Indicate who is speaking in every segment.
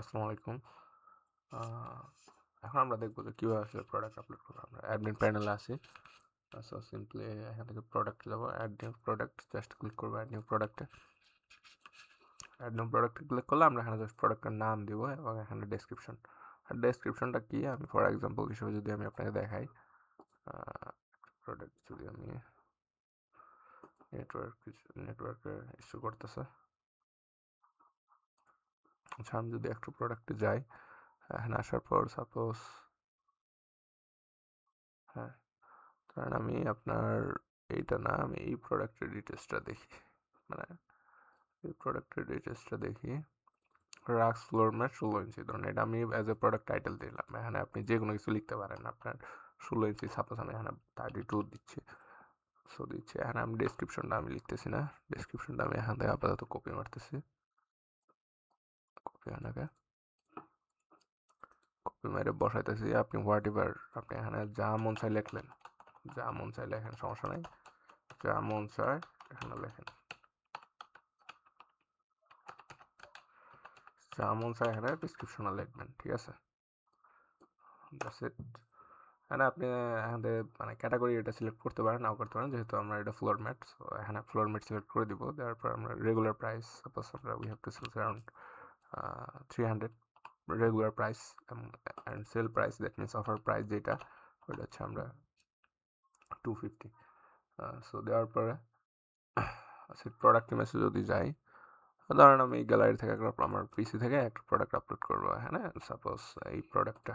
Speaker 1: আসসালামু আলাইকুম। এখন আমরা দেখব যে কীভাবে আসলে প্রোডাক্ট আপলোড করব। আমরা অ্যাডমিন প্যানেলে আসি সো সিম্পলি এখান থেকে প্রোডাক্ট যাব। Add new product just click করব অ্যাড নিউ প্রোডাক্টে অ্যাড নিউ প্রোডাক্টে ক্লিক করলে আমরা এখানে জাস্ট প্রোডাক্টের নাম দিব এবং এখানে ডেসক্রিপশন আর ডেসক্রিপশনটা কি? আমি ফর এক্সাম্পল হিসেবে যদি আমি আপনাকে দেখাই প্রোডাক্ট যদি আমি নেটওয়ার্ক নেটওয়ার্কে ইস্যু করতেছে। আচ্ছা আমি যদি একটু প্রোডাক্টে যাই এখানে আসার পর সাপোজ হ্যাঁ কারণ আমি আপনার এইটা না, আমি এই প্রোডাক্টের ডিটেলসটা দেখি মানে এই প্রোডাক্টের ডিটেলসটা দেখি রাক্স ফ্লোর ম্যাট ষোলো ইঞ্চি, ধরুন এটা আমি অ্যাজ এ প্রোডাক্ট টাইটেল দিলাম, এখানে আপনি যে কোনো কিছু লিখতে পারেন, আপনার ষোলো ইঞ্চি সাপোজ আমি এখানে থার্টি টু দিচ্ছি সো দিচ্ছি, এখানে আমি ডেসক্রিপশনটা আমি লিখতেছি না ডেসক্রিপশনটা আমি এখান থেকে আপাতত কপি মারতেছি। আনাকে কপি মেরে বসাইতেছি, আপনি হোয়াট এভার আপনি এখানে যা মন চাই লেখলেন। যা মন চাই লেখেন, সমস্যা নাই। যা মন চায় এখানে লেখেন। যা মন চায় এখানে ডিসক্রিপশনে লিখবেন, ঠিক আছে? দ্যাটস ইট এখানে আপনি এখান থেকে মানে ক্যাটাগরি এটা সিলেক্ট করতে পারেন, নাও করতে পারেন, যেহেতু আমরা এটা ফ্লোর ম্যাট সো এখানে ফ্লোর ম্যাট সিলেক্ট করে দিব। দেওয়ার পর আমরা রেগুলার প্রাইস সাপোজ আমরা we have to sell around three hundred regular price and sale price that means offer price যেটা ওটা হচ্ছে আমরা টু ফিফটি সো দেওয়ার পরে সে প্রোডাক্ট ইমেজে যদি যাই, ধরেন আমি গ্যালারি থেকে একটা, আমার পিসি থেকে একটা প্রোডাক্ট আপলোড করব হ্যাঁ? সাপোজ এই প্রোডাক্টটা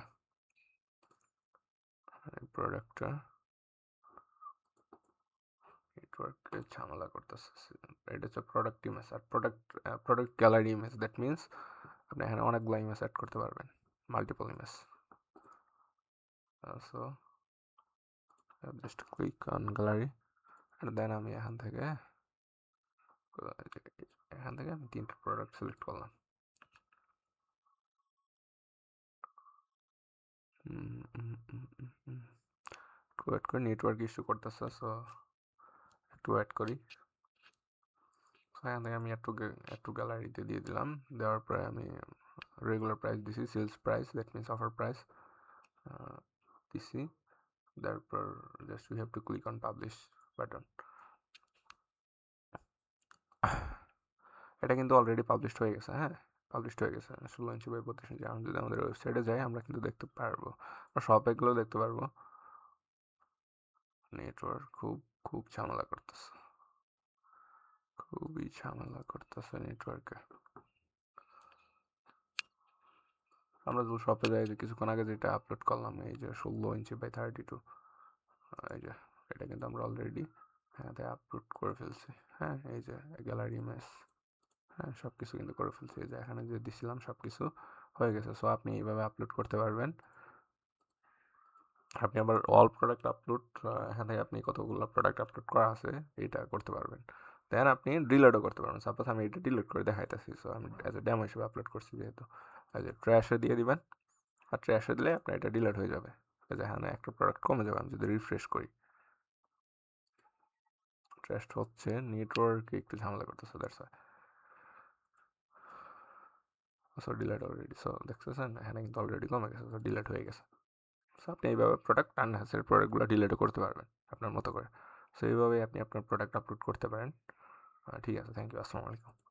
Speaker 1: এই প্রোডাক্টটা নেটওয়ার্কে ঝামেলা করতেছে এটা হচ্ছে product image R product product gallery image that means আপনি এখানে অনেকগুলো ইমেজ অ্যাড করতে পারবেন multiple image so just click on gallery then আমি এখান থেকে এখান থেকে আমি তিনটে প্রোডাক্ট সিলেক্ট করলাম করি নেটওয়ার্ক ইস্যু করতেছে সো একটু অ্যাড করি। এখান থেকে আমি একটু একটু গ্যালারিতে দিয়ে দিলাম। দেওয়ার পরে আমি রেগুলার প্রাইস দিছি sales price that means offer price দিছি। তারপর just we have to click on publish button এটা কিন্তু অলরেডি পাবলিশড হয়ে গেছে হ্যাঁ? পাবলিশড হয়ে গেছে। ষোলো ইঞ্চি বাই বত্রিশ ইঞ্চি। আমরা যদি আমাদের ওয়েবসাইটে যাই, আমরা কিন্তু দেখতে পারব। আমরা শপেগুলো দেখতে পারব। নেটওয়ার্ক খুব খুব ঝামেলা করতেছে। খুবই ঝামেলা করতেছে নেটওয়ার্কে আমরা যে শপে যাই, যে কিছুক্ষণ আগে যেটা আপলোড করলাম, এই যে ষোলো ইঞ্চি বাই থার্টি টু এই যে, এটা কিন্তু আমরা অলরেডি হ্যাঁ তাই আপলোড করে ফেলছি। হ্যাঁ এই যে গ্যালারি ইমেজ হ্যাঁ সব কিছু কিন্তু করে ফেলছি। এই যে, এখানে যে দিছিলাম সব কিছু হয়ে গেছে। সো আপনি এইভাবে আপলোড করতে পারবেন। আপনি আবার অল প্রোডাক্ট আপলোড এখান থেকে আপনি কতগুলো প্রোডাক্ট আপলোড করা আছে এটা করতে পারবেন। দেন আপনি ডিলিটও করতে পারবেন। সাপোজ আমি এটা ডিলিট করে দেখাইতেছি সো আমি অ্যাজ এ ড্যামো হিসেবে আপলোড করছি যেহেতু। অ্যাজ এ ট্র্যাশে দিয়ে দিবেন, আর ট্র্যাশে দিলে আপনার এটা ডিলিট হয়ে যাবে। এখানে একটা প্রোডাক্ট কমে যাবে, আমি যদি রিফ্রেশ করি। ট্র্যাশ হচ্ছে নেটওয়ার্কে একটু ঝামেলা করতেছে that's so delete already so দেখতেছেন? এখানে কিন্তু অলরেডি কমে গেছে সো ডিলেট হয়ে গেছে। সো আপনি এইভাবে প্রোডাক্ট আনহ্যাসের প্রোডাক্টগুলো ডিলেটও করতে পারবেন, আপনার মতো করে। সো এইভাবেই আপনি আপনার প্রোডাক্ট আপলোড করতে পারেন। ঠিক আছে থ্যাংক ইউ আসসালামু আলাইকুম।